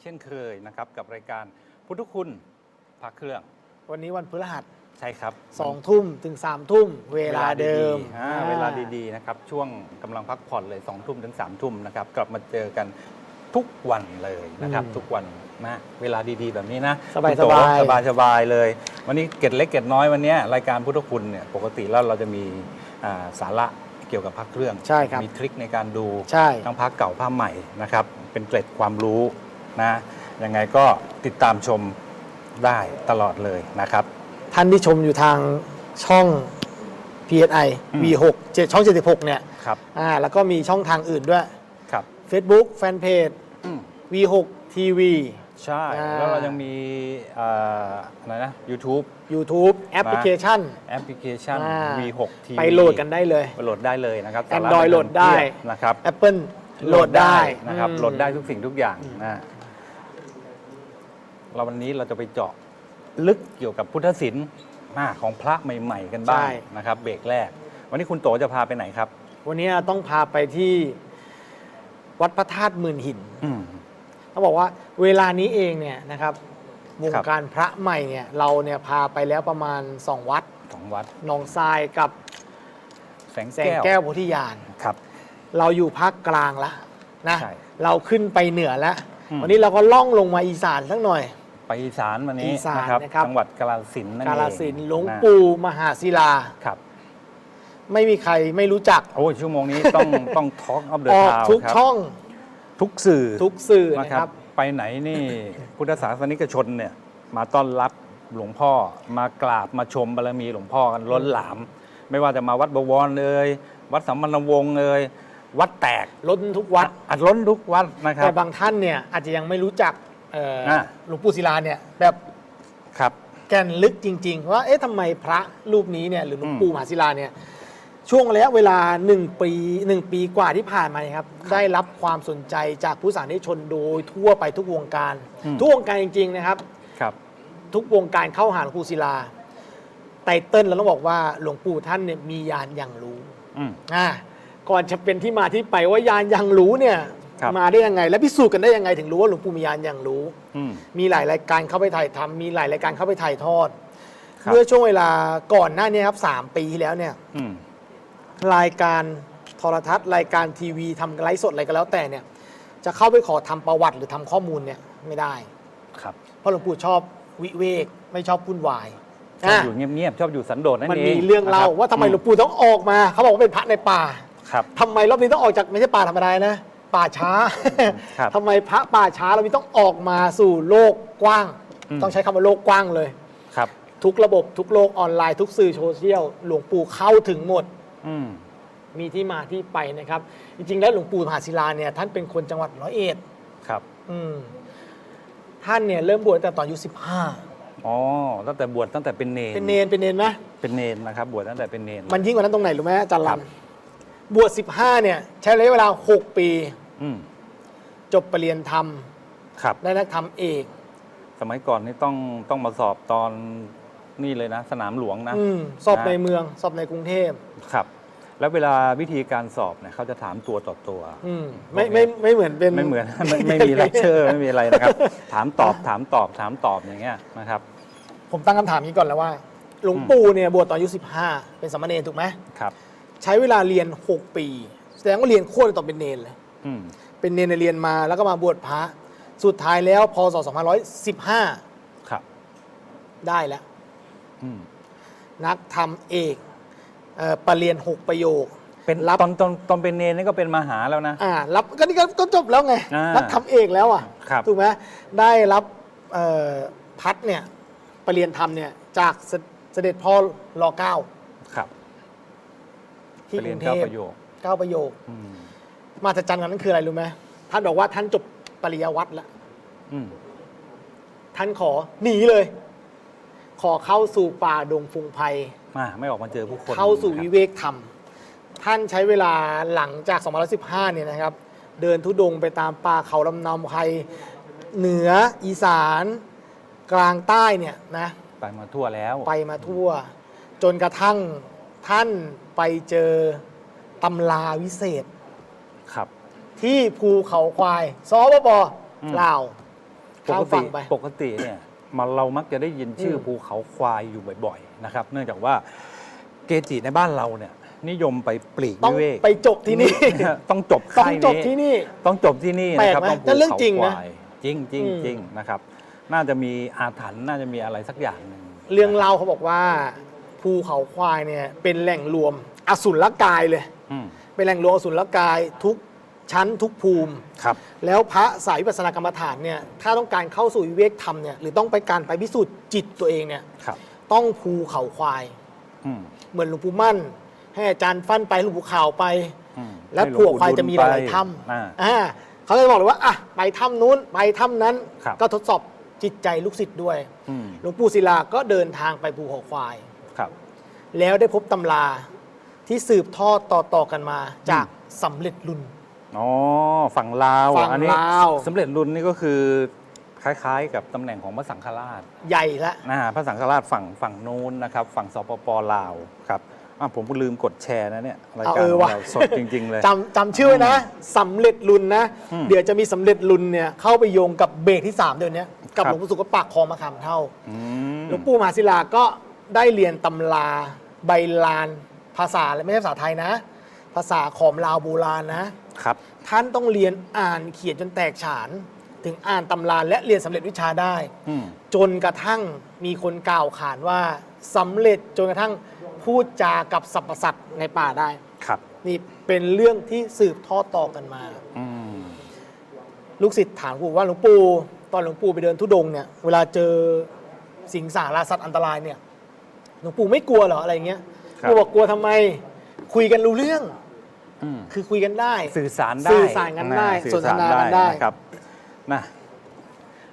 เช่นเคยนะครับกับรายการพุทธคุณพักเครื่อง วันนี้วันพฤหัสใช่ครับสองทุ่มถึงสามทุ่มเวลาเดิมๆอ่าเวลาดีๆนะครับช่วงกำลังพักผ่อนเลย2องทุ่มถึง3ามทุ่มนะครับกลับมาเจอกันทุกวันเลยนะครับอืมทุกวันนะเวลาดีๆ แบบนี้นะสบายๆคุณโตสบายสบายๆเลย วันนี้เกร็ดเล็กเกร็ดน้อยวันเนี้ยรายการพุทธคุณเนี่ยปกติแล้วเราจะมีอ่าสาระเกี่ยวกับพักเครื่องใช่ครับมีทริคในการดูใช่ทั้งพักเก่าภาพใหม่นะครับเป็นเกร็ดความรู้ นะยังไงก็ติดตามชมได้ตลอดเลยนะครับ ท่านที่ชมอยู่ทางช่อง PSI อืม V6 เจ็ดช่อง 76 เนี่ยครับอ่าแล้วก็มีช่องทางอื่นด้วย ครับ Facebook Fanpage อืม V6 TV ใช่ อ่า แล้วเรายังมีเอ่ออะไรนะ YouTube YouTube แอปพลิเคชัน แอปพลิเคชัน อ่า V6 TV ไปโหลดกันได้เลย ไปโหลดได้เลยนะครับสาระ Android โหลดได้ เพียบนะครับ Apple โหลดได้นะครับ อืมโหลดได้ทุกสิ่งทุกอย่างนะ เราวันนี้เราจะไปเจาะลึกเกี่ยวกับพุทธศิลป์อ่าของพระใหม่ ๆ กันบ้างใช่ นะครับเบรกแรก วันนี้คุณโตจะพาไปไหนครับ วันนี้ต้องพาไปที่วัดพระธาตุหมื่นหินอืม เขาบอกว่าเวลานี้เองเนี่ยนะครับวงครับ การพระใหม่เนี่ยเราเนี่ยพาไปแล้วประมาณ 2 วัดสองวัดหนองทรายกับแสงแสงแก้วแก้วโพธิญาณ ครับ เราอยู่ภาคกลางแล้วนะใช่เราขึ้นไปเหนือแล้ว อืม วันนี้เราก็ล่องลงมาอีสานสักหน่อย ไปอีสานวันนี้อีสานนะครับนะครับ จังหวัดกาฬสินธุ์นั่นกาเองลสินธุ์หลวงนะปู่มหาศิลา ครับ ไม่มีใครไม่รู้จัก โอ้ยชั่วโมงนี้ต้องต้อง Talk of the ออก Town ทุกครับช่องทุกสื่อทุกสื่อนะนะคครัรับ บ ไปไหนนี่พุทธศาสนิกชนเนี่ยมาต้อนรับหลวงพ่อมากราบมาชมบารมีหลวงพ่อกันล้นหลาม ไม่ว่าจะมาวัดบวรเอ่ยวัดสัมพันธวงศ์เอ่ยวัดแตกล้นทุกวัดอัดล้นทุกวัดนะครัแต่บบางท่านเนี่ยอาจจะยังไม่รู้จัก เอ่ออาหลวงปู่ศิลาเนี่ยแบบครับ แก่นลึกจริง ๆ ว่าเอ๊ะทำไมพระรูปนี้เนี่ยหรือหลวงอืมปู่มหาศิลาเนี่ยช่วงระยะเวลา1ปีหนึ่งปีกว่าที่ผ่านมาเนี่ยครับได้รับความสนใจจากผู้สาธารนิกชนโดยทั่วไปทุกวงการทุกวงการจริง ๆ นะครับ ครับ ทุกวงการเข้าหาหลวงปู่ศิลาไตเติ้ลเราต้องบอกว่าหลวงปู่ท่านเนี่ยมียานอย่างรู้ อืม อ่าก่อนจะเป็นที่มาที่ไปว่ายานอย่างรู้เนี่ยครับ มาได้ยังไง และพิสูจน์กันได้ยังไงถึงรู้ว่าหลวงปู่มียานอย่างรู้อืมมีหลายรายการเข้าไปถ่ายทำมีหลายรายการเข้าไปถ่ายทอดครับเมื่อช่วงเวลาก่อนหน้านี้ครับสามปีที่แล้วเนี่ยอืมรายการโทรทัศน์รายการทีวีทำไลฟ์สดอะไรก็แล้วแต่เนี่ย จะเข้าไปขอทำประวัติหรือทำข้อมูลเนี่ยไม่ได้ ครับ เพราะหลวงปู่ชอบวิเวกไม่ชอบพุ่นวายชอบอะอยู่เงียบๆชอบอยู่สันโดษนั่นมันเองมีเรื่องเล่านะคบว่าทำไมหลวงปู่ต้องออกมา เขาบอกว่าเป็นพระในป่าครับทำไมรอบนี้ต้องออกจากไม่ใช่ป่าธรรมดานะ ป่าช้า ครับ ทำไมพระป่าช้าเรานี้ต้องออกมาสู่โลกกว้าง อืม ต้องใช้คำว่าโลกกว้างเลย ครับ ทุกระบบทุกโลกออนไลน์ทุกสื่อโซเชียลหลวงปู่เข้าถึงหมด อืม มีที่มาที่ไปนะครับ จริงๆ แล้วหลวงปู่มหาศิลาเนี่ยท่านเป็นคนจังหวัดร้อยเอ็ดครับ อืมท่านเนี่ยเริ่มบวชตั้งแต่ตอนอายุสิบห้าอ๋อ ตั้งแต่บวชตั้งแต่เป็นเนร เป็นเนนเป็นเนนไหมเป็นเนนนะครับ บวชตั้งแต่เป็นเนนมันยิ่งกว่านั้นตรงไหนรู้ไหมอาจารย์ครัลับ นบวชสิบห้าเนี่ย ใช้ระยะเวลาหกปี อืมจบปรริญญาธรรมครับ ได้นักธรรมเอก สมัยก่อนนี่ต้องต้องมาสอบตอนนี่เลยนะ สนามหลวงนะอืมสอบนะในเมือง สอบในกรุงเทพครับ แล้วเวลาวิธีการสอบเนี่ยเขาจะถามตัวต่อตัว อืมไม่ไม่ไม่เหมือนเป็น ไม่เหมือน ไม่ไม่มีเลคเชอร์ไม่มีอะไรนะครับ ถามตอบถามตอบถามตอบอย่างเงี้ยนะครับ ผมตั้งคำถามนี้ก่อนแล้วว่า หลวงปู่เนี่ยบวชตอนอายุสิบห้าเป็นสามเณรถูกไหมครับ ใช้เวลาเรียน 6 ปี แสดงว่าเรียนโคตรตอนเป็นเนนเลยอืม เป็นเนนเรียนมาแล้วก็มาบวชพระ สุดท้ายแล้วพศ2515 ครับ ได้แล้วอืมนักธรรมเอกเอ่อปรริญญา6ประโยค เป็นรับตอนตอนตอนเป็นเนรนี่ก็เป็นมหาแล้วนะ อ่า รับก็นี่ก็ก็จบแล้วไงอ่านันักธรรมเอกแล้วอะครับถูกไหมได้รับเอ่อพัดเนี่ยปรริญญาธรรมเนี่ยจากเสเสด็จพ่อรอเก้าครับที่ไปกเรียรุนงเทเก้าพประโยคเก้าประโยคอื มมาจัดจันกันนั้นคืออะไรรู้ไหมท่านบอกว่าท่านจบปริญญาวัตรแล้วอืมท่านขอหนีเลย ขอเข้าสู่ป่าดงฟุงไพร มาไม่ออกมาเจอผู้คนเข้าสู่นะครับวิเวกธรรม ท่านใช้เวลาหลังจาก2015เนี่ยนะครับ เดินทุดงค์ไปตามป่าเขาลำเนาไพรเหนืออีสานกลางใต้เนี่ยนะ ไปมาทั่วแล้วไปมาทั่ว จนกระทั่งท่านไปเจอตำราวิเศษ ครับ ที่ภูเขาควายสปปอืมลาวปข้ามกติฝั่งไป ปกติเนี่ยมันเรามักจะได้ยินชื่ออม ภูเขาควายอยู่บ่อยๆนะครับ เนื่องจากว่าเกจิในบ้านเราเนี่ย นิยมไปปลีกต้องวิเวกไปจบที่นี่ ต้องจบต้องค่ายจบนี้ที่นี่ ต้องจบที่นี่แปลนะกครับไหมต้องภูแต่เรื่องเขาจริงคนะวายจริงจริงอืม จริงนะครับ น่าจะมีอาถรรพ์น่าจะมีอะไรสักอย่างหนึ่งเรื่องเล่าเขาบอกว่า ภูเขาควายเนี่ยเป็นแหล่งรวมอสุรกายเลย อืม เป็นแหล่งรวมอสุรกายทุกชั้นทุกภูมิ ครับ แล้วพระสายวิปัสสนากรรมฐานเนี่ยถ้าต้องการเข้าสู่วิเวกธรรมเนี่ยหรือต้องไปการไปพิสูจน์จิตตัวเองเนี่ยครับต้องภูเขาควาย อืมเหมือนหลวงปู่มั่น ให้อาจารย์ฟั่นไปหลวงปู่ข่าวไป อืมและให้ภูเขาควายจะมีหลายๆไปถ้อ่าำอ่าเขาจะบอกเลยว่าอะไปถ้ำนู้นไปถ้ำนั้น ครับ ก็ทดสอบจิตใจลูกศิษย์ด้วย อืมหลวงปู่ศิลาก็เดินทางไปภูเขาควาย ครับ แล้วได้พบตำรา ที่สืบทอดต่อๆกันมาจากสำเร็จรุ่น อ๋อฝั่งลาวฝั่งอันนี้ลาว สำเร็จรุ่นนี่ก็คือคล้ายๆ กับตำแหน่งของพระสังฆราชใหญ่ละ นะฮะพระสังฆราชฝั่งฝั่งนู้นนะครับ ฝั่งสปปลาวครับอะผมก็ลืมกดแชร์นะเนี่ยรายเอาการเออของว่ะ เราสดจริง ๆ เลย จำจำชื่อไว้นะสำเร็จรุ่นนะ อืมเดี๋ยวจะมีสำเร็จรุ่นเนี่ยเข้าไปโยงกับเบรกที่ 3 เดี๋ยวนี้กับครับหลวงปู่สุขปากคลองมาขามเท่าอืมหลวงปู่มหาศิลาก็ได้เรียนตำราใบลาน ภาษาและไม่ใช่ภาษาไทยนะ ภาษาขอมลาวโบราณนะ ครับ ท่านต้องเรียนอ่านเขียนจนแตกฉาน ถึงอ่านตำราและเรียนสำเร็จวิชาได้ อืม จนกระทั่งมีคนกล่าวขานว่าสำเร็จจนกระทั่งพูดจากับสรรพสัตว์ในป่าได้ ครับ นี่เป็นเรื่องที่สืบทอดต่อกันมา อืม ลูกศิษย์ถามหลวงปู่ว่าหลวงปู่ตอนหลวงปู่ไปเดินทุดงค์เนี่ยเวลาเจอสิงสาราสัตว์อันตรายเนี่ยหลวงปู่ไม่กลัวเหรออะไรเงี้ย หลวงปู่บอกกลัวทำไม คุยกันรู้เรื่อง อืมคือคุยกันได้ สื่อสารได้สื่อสารกันได้ะสนทนากันได้นะครับนะ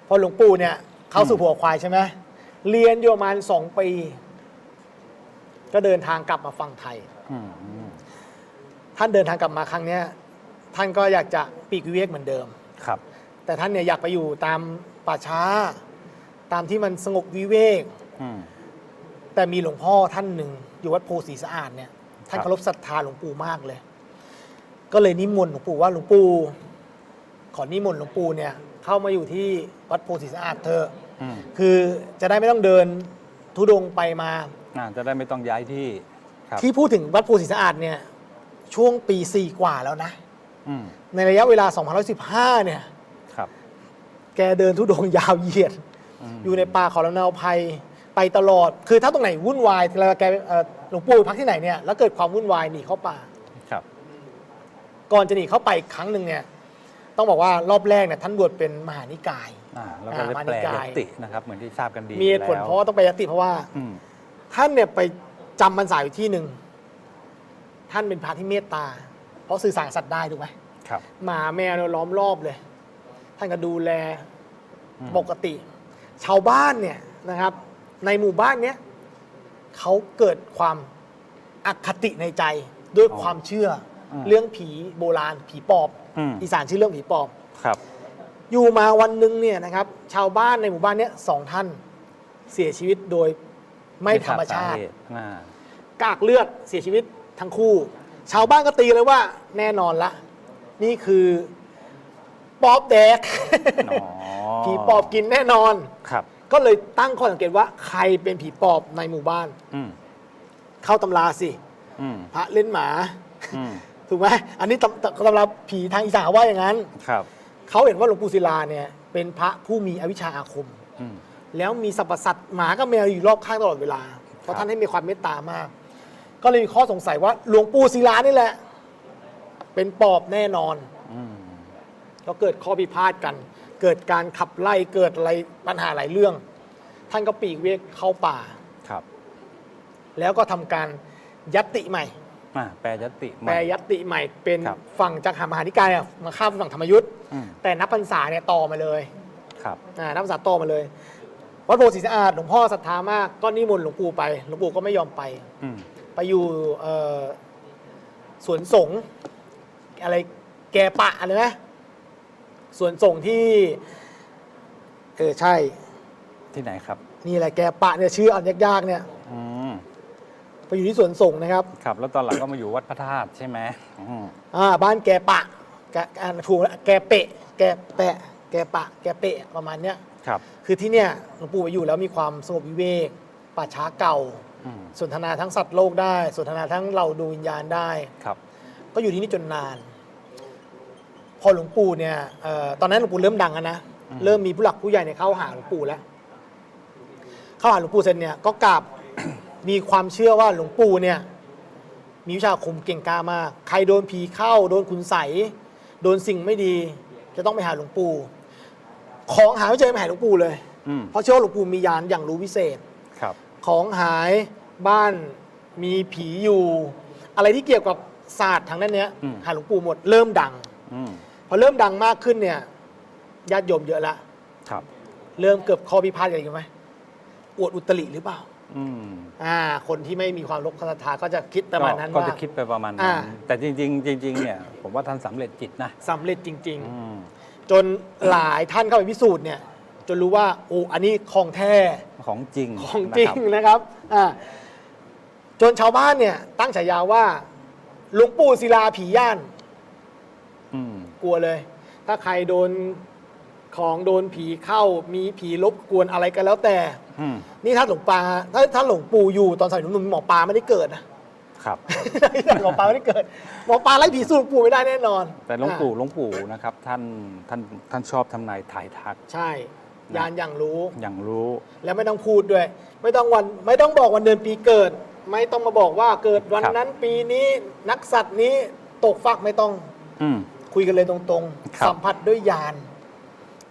พอหลวงปู่เนี่ยเข้าสู่ผัวควายใช่ไหมเรียนอยู่ประมาณสองปี ก็เดินทางกลับมาฟังไทย อืมอืมท่านเดินทางกลับมาครั้งเนี้ยท่านก็อยากจะปีกวิเวกเหมือนเดิม ครับ แต่ท่านเนี่ยอยากไปอยู่ตามป่าช้า ตามที่มันสงบวิเวก อืม แต่มีหลวงพ่อท่านหนึ่งอยู่วัดโพสีสะอาดเนี่ยท่านครับเคารพศรัทธาหลวงปู่มากเลย ก็เลยนิมนต์หลวงปู่ว่าหลวงปู่ขอนิมนต์หลวงปู่เนี่ยเข้ามาอยู่ที่วัดโพสีสะอาดเถอะอืมคือจะได้ไม่ต้องเดินทุดงค์ไปมา อ่าจะได้ไม่ต้องย้ายที่ครับที่พูดถึงวัดโพสีสะอาดเนี่ยช่วงปีสี่กว่าแล้วนะ อืมในระยะเวลา2515เนี่ย ครับแกเดินทุดงค์ยาวเหยียด มอยู่ในป่าเขาลำเนาภัย ไปตลอด คือถ้าตรงไหนวุ่นวายเวลาแกเอ่อหลวงปู่ไปพักที่ไหนเนี่ยแล้วเกิดความวุ่นวายหนีเข้าป่า ครับ ก่อนจะหนีเข้าไปอีกครั้งหนึ่งเนี่ย ต้องบอกว่ารอบแรกเนี่ยท่านบวชเป็นมหานิกาย อ่าแล้วก็ได้อ่าแปลมานิกาย ยตินะครับ เหมือนที่ทราบกันดีมีเหตุผลแล้วเพราะว่าต้องไปยติเพราะว่า อืมท่านเนี่ยไปจำพรรษาอยู่ที่หนึ่ง ท่านเป็นพระที่เมตตา เพราะสื่อสารกับสัตว์ได้ถูกไหมครับหมาแมวเนี่ยล้อมรอบเลย ท่านก็ดูแลอืมปกติ ชาวบ้านเนี่ยนะครับ ในหมู่บ้านเนี้ยเขาเกิดความอคติในใจด้วยความเชื่ออเรื่องผีโบราณ ผีปอบอืมอีสานชื่อเรื่องผีปอบ ครับ อยู่มาวันหนึ่งเนี่ยนะครับ ชาวบ้านในหมู่บ้านเนี้ยสองท่านเสียชีวิตโดยไม่ธรรมชาติไทบสเหอ่ากากเลือดเสียชีวิตทั้งคู่ ชาวบ้านก็ตีเลยว่าแน่นอนละ นี่คือปอบแดก อ๋อผีปอบกินแน่นอน ครับ ก็เลยตั้งข้อสังเกตว่าใครเป็นผีปอบในหมู่บ้าน อืมเข้าตำราสิ อืมพระเล่นหมา อืมถูกไหมอันนี้ตำตำตำราผีทางอีสานว่าอย่างนั้น ครับเขาเห็นว่าหลวงปู่ศิลาเนี่ยเป็นพระผู้มีอวิชชาอาคม อืม แล้วมีสรรพสัตว์หมากับแมวอยู่รอบข้างตลอดเวลา เพครัราะบท่านให้มีความเมตตามาก ก็เลยมีข้อสงสัยว่าหลวงปู่ศิลานี่แหละ เป็นปอบแน่นอน อืม ก็เกิดข้อพิพาทกัน เกิดการขับไล่เกิดอะไรปัญหาหลายเรื่อง ท่านก็ปลีกเวกเข้าป่า ครับแล้วก็ทำการยัตติใหม่อ่าแปลยติใหม่ แปลยัตติใหม่เป็นครับ ฝั่งจากหามหานิกายอะมาข้ามฝั่งธรรมยุทธ์อืมแต่นับพรรษาเนี่ยต่อมาเลย ครับ อ่านับพรรษาต่อมาเลย วัดโพธิสะอาดหลวงพ่อศรัทธามากก็นิมนต์หลวงปู่ไปหลวงปู่ก็ไม่ยอมไป อืมไปอยู่เอ่อสวนสงฆ์อะไรแกปะอะไรนะ สวนสงฆ์ที่ เออใช่ ที่ไหนครับ นี่แหละแกปะเนี่ยชื่ออันยากๆเนี่ยอืมไปอยู่ที่สวนสงฆ์นะครับครับ แล้วตอนหลังก็มาอยู่วัดพระธาตุใช่ไหมอืมอ่าบ้านแกปะแกอ่านถูกแล้วแกเปะ แกแปะ แกปะ แกเปะประมาณเนี้ย ครับ คือที่เนี่ยหลวงปู่ไปอยู่แล้วมีความสงบวิเวกป่าช้าเก่า อืมสนทนาทั้งสัตว์โลกได้ สนทนาทั้งเราดวงวิญญาณได้ ครับ ก็อยู่ที่นี่จนนาน พอหลวงปู่เนี่ยเอ่อตอนนั้นหลวงปู่เริ่มดังแล้วนะอืมเริ่มมีผู้หลักผู้ใหญ่เนี่ยเข้าหาหลวงปู่แล้ว เข้าหาหลวงปู่เสร็จเนี่ยก็กราบ มีความเชื่อว่าหลวงปู่เนี่ย มีวิชาอาคมเก่งกล้ามาก ใครโดนผีเข้า โดนคุณใสยโดนสิ่งไม่ดี จะต้องไปหาหลวงปู่ ของหาไม่เจอไปหาหลวงปู่เลย อืมเพราะเชื่อว่าหลวงปู่มียานอย่างรู้วิเศษ ครับ ของหายบ้านมีผีอยู่ อะไรที่เกี่ยวกับศาสตร์ทางด้านเนี้ยอืม หาหลวงปู่หมดเริ่มดัง อืมพ อเริ่มดังมากขึ้นเนี่ยญาติโยมเยอะละครับ เริ่มเกิดข้อพิพาทกันอีกไหมอวดอุตริหรือเปล่าอืมอ่า คนที่ไม่มีความลบศรัทธาก็จะคิดประมาณนั้นก็ว่า จะคิดไปประมาณนั้นอ่า แต่จริง ๆ จริง ๆ เนี่ย ผมว่าท่านสำเร็จจิตนะสำเร็จจริง อืมๆ จนหลายท่านเข้าไปพิสูจน์เนี่ย จนรู้ว่าโอ้อันนี้ของแท้ ของจริงของจริงนะครับนะครับอ่าจนชาวบ้านเนี่ยตั้งฉายาว่าหลวงปู่ศิลาผีย่านอืม กลัวเลย ถ้าใครโดนของโดนผีเข้ามีผีรบกวนอะไรก็แล้วแต่ อืมนี่ถ้าหลวงปาถ้าถ้าหลวงปู่อยู่ตอนสมัยหนุ่มๆหมอปลาไม่ได้เกิดนะครับ หมอปลาไม่ได้เกิดหมอปลาไล่ผีสู้หลวงปู่ไม่ได้แน่นอนแต่หลวงปู่อ่าหลวงปู่นะครับท่านท่านท่านชอบทำนายถ่ายทักใช่ยานอย่างรู้ อย่างรู้ แล้วไม่ต้องพูดด้วย ไม่ต้องวันไม่ต้องบอกวันเดือนปีเกิด ไม่ต้องมาบอกว่าเกิดวันครับ นั้นปีนี้นักสัตว์นี้ตกฟักไม่ต้อง อืม คุยกันเลยตรงครับๆสัมผัสด้วยยาน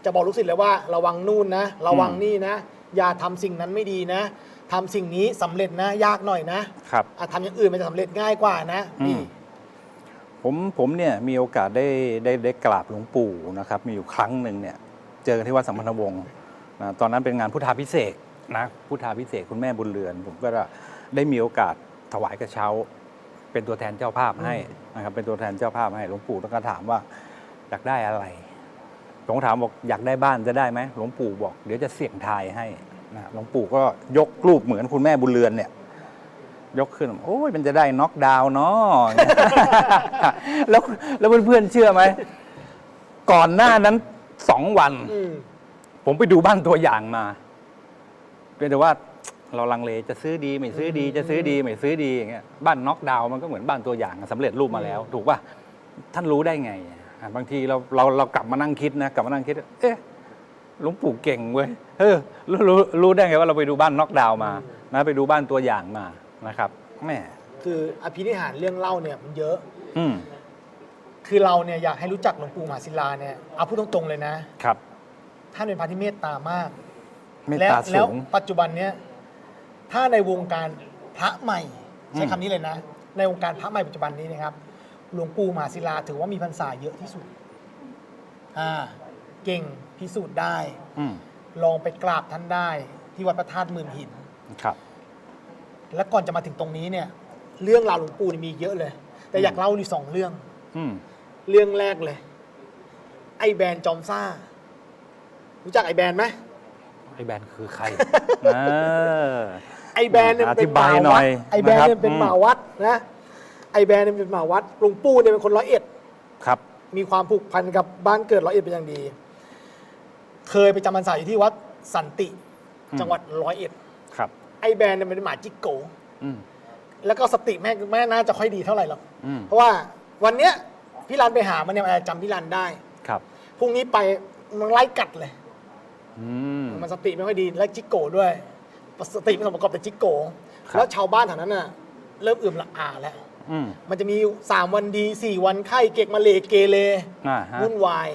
จะบอกลูกศิษย์เลยว่าระวังนู่นนะ ระวังอืม นี่นะ อย่าทำสิ่งนั้นไม่ดีนะทำสิ่งนี้สำเร็จนะ ยากหน่อยนะครับ อะทำอย่างอื่นมันจะสำเร็จง่ายกว่านะอืม นี่ ผมผมเนี่ยมีโอกาสได้ได้ได้กราบหลวงปู่นะครับ มีอยู่ครั้งหนึ่งเนี่ยเจอกันที่วัดสัมพันธวงศ์นะตอนนั้นเป็นงานพุทธาพิเศษกนะพุทธาพิเศษกคุณแม่บุญเรือน ผมก็ได้มีโอกาสถวายกระเช้า เป็นตัวแทนเจ้าภาพให้ นะครับเป็นตัวแทนเจ้าภาพให้หลวงปู่ต้องการถามว่าอยากได้อะไรผมถามบอกอยากได้บ้านจะได้ไหมหลวงปู่บอกเดี๋ยวจะเสี่ยงทายให้นะหลวงปู่ก็ยกรูปเหมือนคุณแม่บุญเรือนเนี่ย ยกขึ้นโอ้ยมันจะได้น็อกดาวน์เนาะ แล้วแล้วเพื่อนๆเชื่อไหม ก่อนหน้านั้นสองวันอืมผมไปดูบ้านตัวอย่างมาเพียงแต่ว่า เราลังเลจะซื้อดีไม่ซื้อดีจะซื้อดีไม่ซื้อดีอย่างเงี้ยบ้านน็อกดาวน์มันก็เหมือนบ้านตัวอย่างสำเร็จรูปมาแล้ว ถูกป่ะท่านรู้ได้ไงอะบางทีเราเราเรากลับมานั่งคิดนะกลับมานั่งคิด เอ๊ะหลวงปู่เก่งเว้ยเออรู้รู้รู้ได้ไงว่าเราไปดูบ้านน็อกดาวน์มานะไปดูบ้านตัวอย่างมานะครับแม่คืออภินิหารเรื่องเล่าเนี่ยมันเยอะ อืมคือเราเนี่ยอยากให้รู้จักหลวงปู่มหาศิลาเนี่ยเอาพูดตรงๆเลยนะ ครับ ท่านเป็นพระที่เมตตามากเมตและตาแล้สูวงปัจจุบันเนี้ย ถ้าในวงการพระใหม่ ใช้อืมคำนี้เลยนะ ในวงการพระใหม่ปัจจุบันนี้นะครับ หลวงปู่มหาศิลาถือว่ามีพรรษาเยอะที่สุดอ่าเก่งพิสูจน์ได้ อืมลองไปกราบท่านได้ ที่วัดพระธาตุหมื่นหิน ครับ และก่อนจะมาถึงตรงนี้เนี่ย เรื่องราวหลวงปู่นี่มีเยอะเลย แต่อยากเล่าอยู่สองเรื่อง อืมเรื่องแรกเลย ไอแบรนด์จอมซ่า รู้จักไอแบรนด์ไหมไอ้แบนคือใคร เออ ไอแบรนด์เนี่ยมันเป็นหมาอธิบายหน่วัอดยไอแบรนด์เนี่ยนะครับเป็นอืมหมาวัดนะไอแบรนด์เนี่ยเป็นหมาวัดหลวงปู่เนี่ยเป็นคนร้อยเอ็ด ครับ มีความผูกพันกับบ้านเกิดร้อยเอ็ดเป็นอย่างดี เคยไปจำพรรษาอยู่ที่วัดสันติ อืม จังหวัดร้อยเอ็ดครับไอแบรนด์เนี่ยเป็นหมาจิกโก อืม แล้วก็สติแม่แม่น่าจะค่อยดีเท่าไหร่หรอกอืม เพราะว่าวันเนี้ยพี่รันไปหามันเนี่ยมันอาจจะจำพี่รันได้ครับพรุ่งนี้ไปมันไล่กัดเลย อืมมันสติไม่ค่อยดีและจิกโกด้วย สติไม่สมประกอบแต่จิกโกครับ แล้วชาวบ้านแถวนั้นน่ะเริ่มเอื่อมละอาแล้ว อืมมันจะมีสามวันดีสี่วันไข้เก็กมาเลเกเรอ่าฮะวุ่นวาย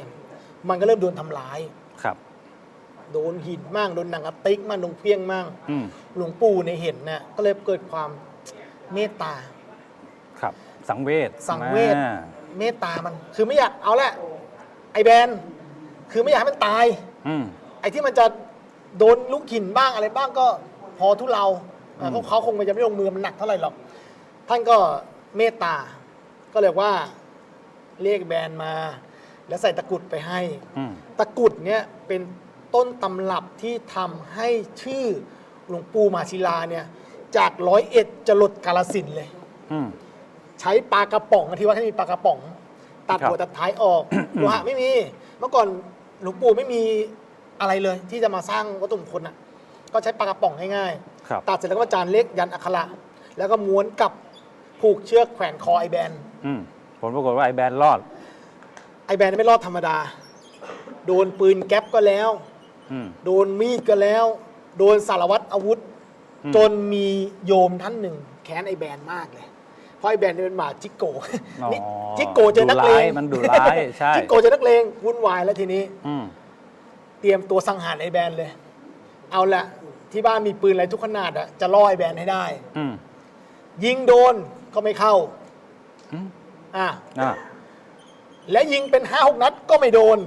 มันก็เริ่มโดนทำร้าย ครับ โดนหินมั่งโดนหนังกระติกมั่งโดนเพี้ยงมั่งอืมหลวงปู่ในยเห็นน่ะก็เลยเกิดความเมตตา ครับ สังเวชสังเวช อ่าเมตตามัน คือไม่อยากเอาแหละไอแบนคือไม่อยากให้มันตาย อืมไอ้ที่มันจะ โดนลูกหินบ้างอะไรบ้างก็พอทุเลาอืม เขาเขาคงจะไม่ลงมือมันหนักเท่าไหร่หรอก ท่านก็เมตตา ก็เลยว่าเรียกแบรนด์มา แล้วใส่ตะกรุดไปให้ อืม ตะกรุดเนี่ยเป็นต้นตำรับที่ทำให้ชื่อหลวงปู่มาศิลาเนี่ยจากร้อยเอ็ดจะหลดกาลสินธุ์เลย อืม ใช้ปลากระป๋องที่ว่าท่านมีปลากระป๋อง ตัดครับหัวตัดท้ายออก โลหะไม่มี เมื่อก่อนหลวงปู่ไม่มี อะไรเลย ที่จะมาสร้างวัตถุมงคลอะก็ใช้ปากกระป๋องง่ายครับ ๆตัดเสร็จแล้วก็มาจานเล็กยันอักขระแล้วก็ม้วนกับผูกเชือกแขวนคอไอแบนอืมผลปรากฏว่าไอ้แบรนด์รอดไอแบนไม่รอดธรรมดา โดนปืนแก๊ปก็แล้ว อืม โดนมีดก็แล้ว โดนสารวัตรอาวุธ อืมจนมีโยมท่านหนึ่งแค้นไอแบนมากเลย เพราะไอแบนเนี่ยเป็นหมาจิกโกอ๋อนี่จิกโกเจอนักเลงดุร้ายมันดุร้ายใช่ จิกโกเจอนักเลงวุ่นวายแล้วทีนี้ อืม เตรียมตัวสังหารไอแบนเลย เอาละที่บ้านมีปืนอะไรทุกขนาดอะจะล่อไอแบนให้ได้ อืมยิงโดนก็ไม่เข้าอืมอะอ่าและยิงเป็นห้าหกนัดก็ไม่โดน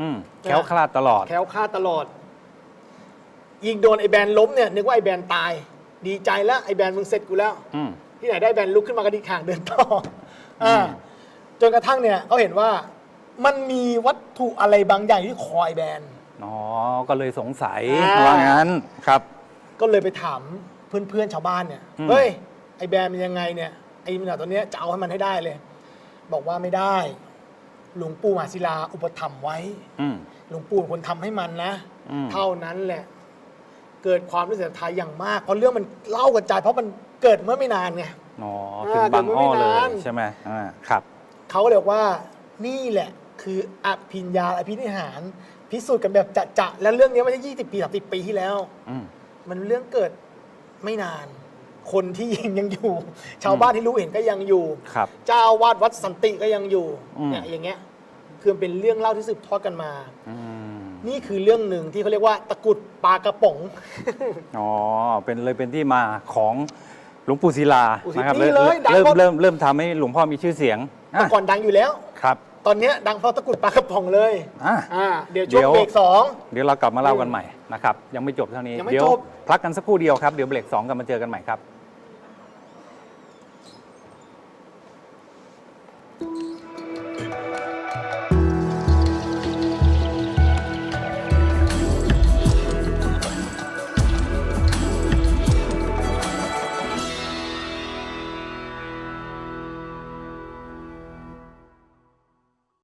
อืมแคล้วคลาดตลอด แคล้วคลาดตลอด ยิงโดนไอแบนล้มเนี่ยนึกว่าไอแบนตาย ดีใจแล้วไอแบนมึงเสร็จกูแล้ว อืม ที่ไหนได้แบนลุกขึ้นมากระดิกห่างเดินต่ออมอ่าจนกระทั่งเนี่ยเขาเห็นว่ามันมีวัตถุอะไรบางอย่างที่คอยแบน อ๋อ ก็เลยสงสัยอ่า ว่างั้นครับ ก็เลยไปถามเพื่อนๆชาวบ้านเนี่ย อืม เฮ้ย ไอแบนมันยังไงเนี่ย ไอมันตัวเนี้ยจะเอาให้มันให้ได้เลย บอกว่าไม่ได้ หลวงปู่มหาศิลาอุปถัมภ์ไว้ อืม หลวงปู่เป็นคนทำให้มันนะ อืม เท่านั้นแหละ เกิดความรู้สึกศรัทธาอย่างมาก เพราะเรื่องมันเล่ากระจาย เพราะมันเกิดเมื่อไม่นานไง อ๋ออ่าเป็นบางอ้อเลเดี๋ยวไม่ยนานใช่ไหมอ่าครับ เขาก็เลยบอกว่านี่แหละคืออภิญญาอภินิหาร พิสูจน์กันแบบจะๆแล้วเรื่องนี้ไม่ใช่ยี่สิบปีสามสิบปีที่แล้ว อืม มันเรื่องเกิดไม่นาน คนที่ยิงยังอยู่ ชาวบ้านที่รู้เห็นก็ยังอยู่ ครับ เจ้าอาวาดวัดสันติก็ยังอยู่อืม เนี่ยอย่างเงี้ยคือมันเป็นเรื่องเล่าที่สืบทอดกันมา อืมนี่คือเรื่องหนึ่งที่เขาเรียกว่าตะกรุดปลากระป๋อง อ๋อ เป็นเลยเป็นที่มาของหลวงปู่ศิลาปู่ศิลานะครับนี่เลยดังเริ่มหมด เริ่มเริ่มทำให้หลวงพ่อมีชื่อเสียงอะเมื่อก่อนดังอยู่แล้ว ครับ ตอนเนี้ยดังเพราะตะกรุดปลากระป๋องเลยอะอ่าเดี๋ยวช่วงเดี๋ยว เบรกสอง เดี๋ยวเรากลับมาเล่ากันใหม่นะครับ ยังไม่จบเท่านี้ ยังไม่เดี๋ยวจบ พักกันสักครู่เดียวครับ เดี๋ยวเบรกสองกลับมาเจอกันใหม่ครับ